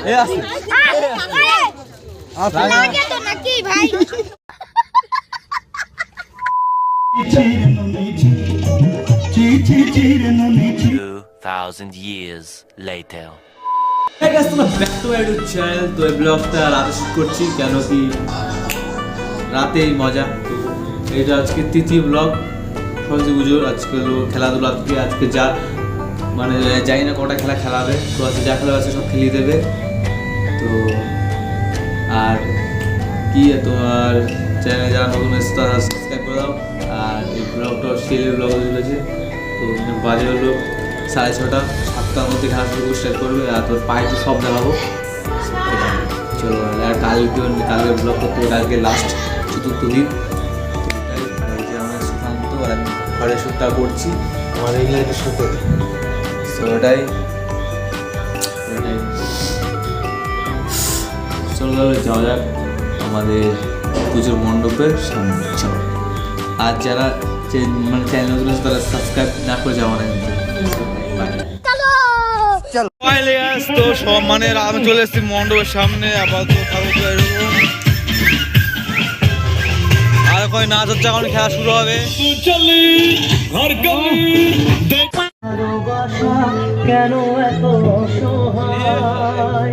এ তো নাকি ভাই রাতে করছি কেন রাতেই মজা এটা আজকে তৃতীয় ব্লগ পুজোর আজকে খেলাধুলা থেকে আজকে যা মানে জানি না কটা খেলা খেলাবে তো আজকে যা খেলা আছে সব খেলিয়ে দেবে তো আর কি তোমার চ্যানেলে যারা নতুন এসে তারা সাবস্ক্রাইব করে দাও। আর এই ব্লগটা সেলের ব্লগ চলেছে। তো বাজে হলো সাড়ে ছটা। সাতটার মধ্যে শুরু স্টার্ট করবে। আর তোর পায়ে তো সব দেখাবো। চলো আর কালকে কালকে ব্লগ করতে কালকে লাস্ট চতুর্থ দিন। সুকান্ত আর আমি ঘরে শুটটা করছি। আমার ইংল্যান্ডের ওটাই। ওটাই। চলো তাহলে যাওয়া যাক আমাদের পুজোর মণ্ডপের সামনে চলো। আর যারা মানে চ্যানেল নতুন আছে তারা সাবস্ক্রাইব না করে যাওয়া না তো মানে আমি চলে এসেছি মণ্ডপের সামনে আপাতত আপাতত আর কয় নাচ হচ্ছে এখন খেলা শুরু হবে। কেন এত অসহায়?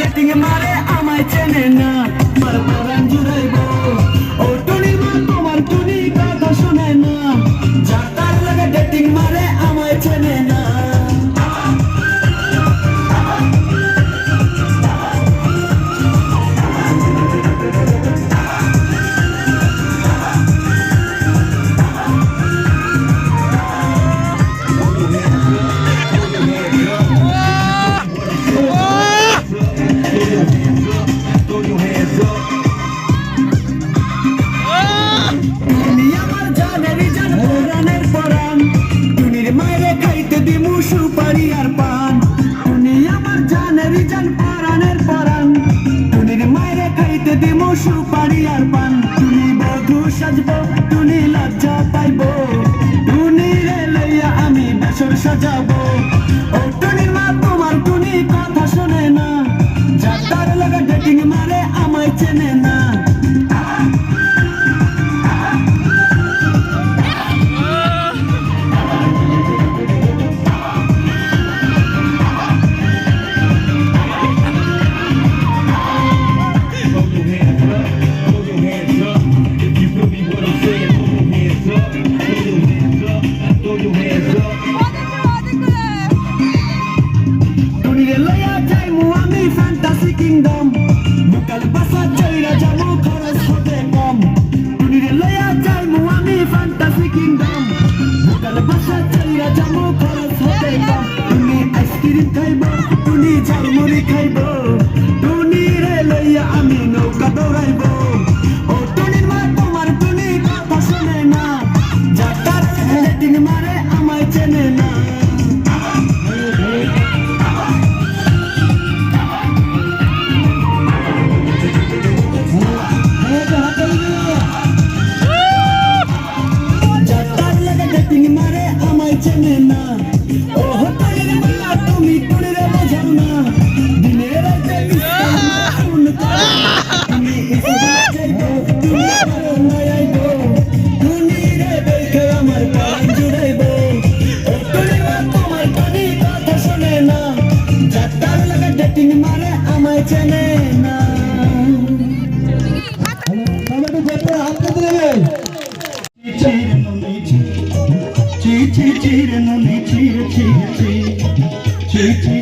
মার্কেটিং মারে আমায় চেনে না। সাজাবো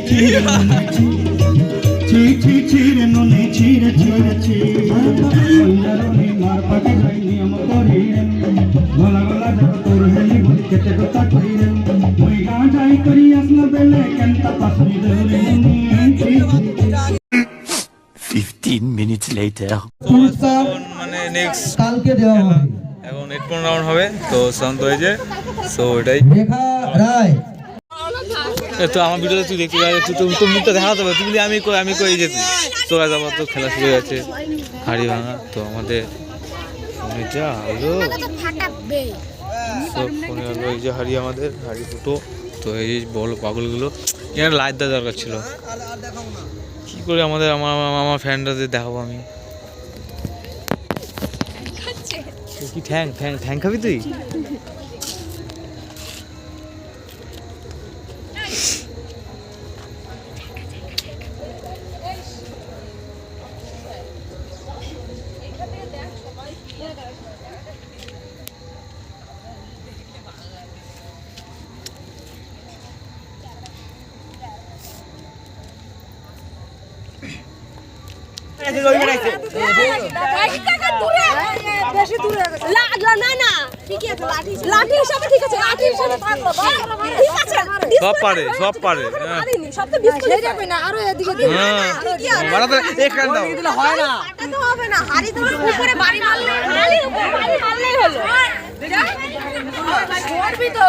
চি চি চিরে নুনি চি চি চিরে নুনি চিরে চিরে চি মার পাটি খাই নিয়ম করি গলা গলা তোর হেলি ভুলি কেটে কথা কই রে মুই গাঁ যাই করি আসনা বেলে কেনতা পাসনি দেলে Fifteen minutes later. মানে নেক্সট কালকে দেওয়া হবে এখন রাউন্ড হবে তো শান্ত হয়েছে সো এটাই রেখা রায় তো আমার ভিডিওতে তুই দেখতে পাবি তুই তো তোর মুখটা দেখাতে তুই বলি আমি কই আমি কই যেতে তো আজ আমার তো খেলা শুরু হয়ে গেছে হাড়ি ভাঙা তো আমাদের ফোনে যা হলো সব ফোনে হলো এই যে হাড়ি আমাদের হাড়ি ফুটো তো এই বল পাগলগুলো। এখানে লাইট দেওয়া দরকার ছিল। কি করে আমাদের আমার আমার- আমার ফ্যানটাদের দেখাবো আমি? কি ঠ্যাং ঠ্যাং ঠ্যাং খাবি তুই? সব পারে সব পারে হ্যাঁ। পারিনি সব তো বিস্কুট যাবে না আরও এদিকে দিও। হ্যাঁ বাড়াতে এখান দাও হয় না। হবে না হাড়ি তোমার উপরে বাড়ি মারলে বাড়ি মারলেই হলো করবি তো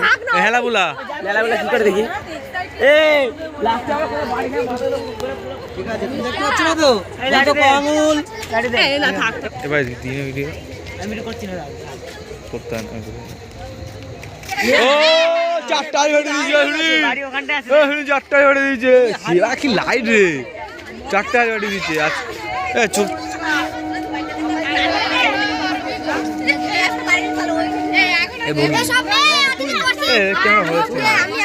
ঢাক না চারটায় হেঁটে দিয়েছে সেরা কি লাইট রে। চারটায় হেঁটে দিয়েছে চুপ। এ বন্ধু হয়েছে?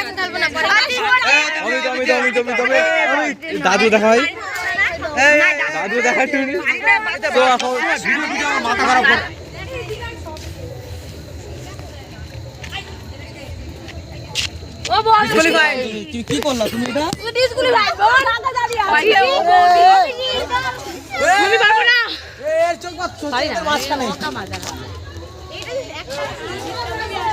দাদু দেখাই দাদু তো এখন ভিডিও আমার মাথা খারাপ কি করলা তুমি এটা পারব না এর চোখ বাদ চোখের মাঝখানে ধান দেখাটা চেক কি করে ভাড়ানো যায় আলোটা মাত্র এই দাদা ও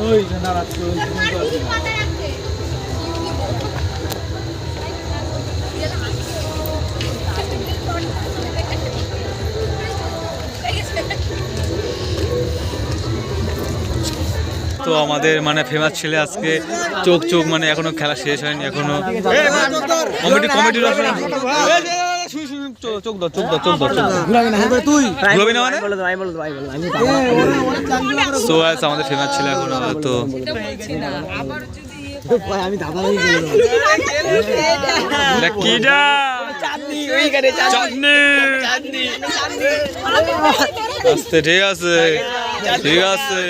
ওই যে। তো আমাদের মানে ফেমাস ছেলে আজকে চোখ চোখ মানে এখনও খেলা শেষ হয়নি এখনও কমেডি কমেডি চোখ দাও চোখ দাও চোখ দাও চোখ দাও তুই ঘুরাবি না মানে বলে দাও আমি বলে দাও আমি বলে দাও সো আজ আমাদের ফেমাস ছেলে এখন তো আমি দাদা হয়ে গেল কিডা চাঁদনি ওইখানে চাঁদনি আস্তে ঠিক আছে ঠিক আছে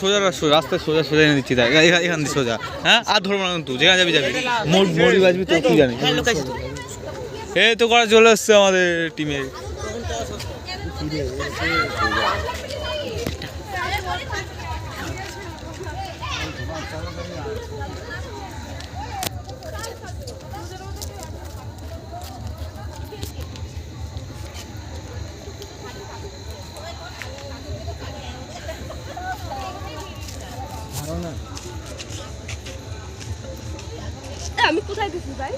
সোজা রাস্তা রাস্তায় সোজা সোজা এনে দিচ্ছি তাই এখান দিয়ে সোজা। হ্যাঁ? আর ধরবো না তুই যেখানে যাবি যাবি। মোড় মরি বাজবি তো কি জানি। এই তো করা চলে এসছে আমাদের টিমে। আমি কোথায় গেছি ভাই?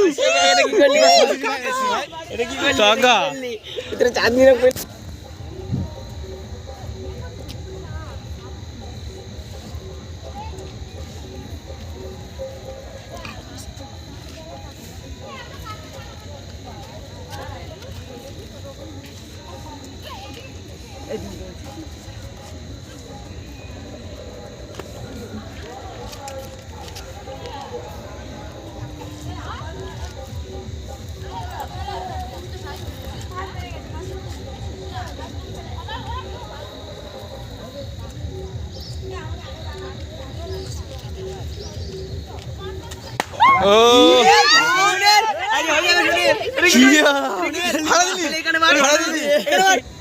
এটা কি করলি? এটা কি করলি? চাঁদনি Fifteen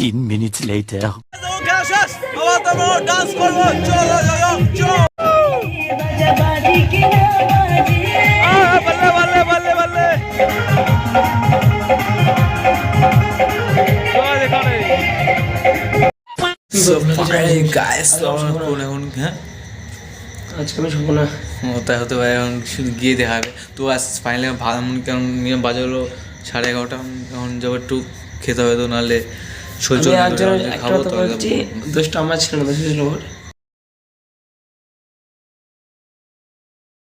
minutes later. হ্যাঁ আজকে আমি শুনব না হতে হতে পারে এখন শুধু গিয়ে দেখা হবে তো আজ ফাইনালি ভালো কেমন মিনিমাম বাজে হলো সাড়ে এগারোটা এখন যাব একটু খেতে হবে তো নাহলে আমি একজনের খাব একটা কথা তো বলছি দোষটা আমার ছিল না দোষ ছিল ওর।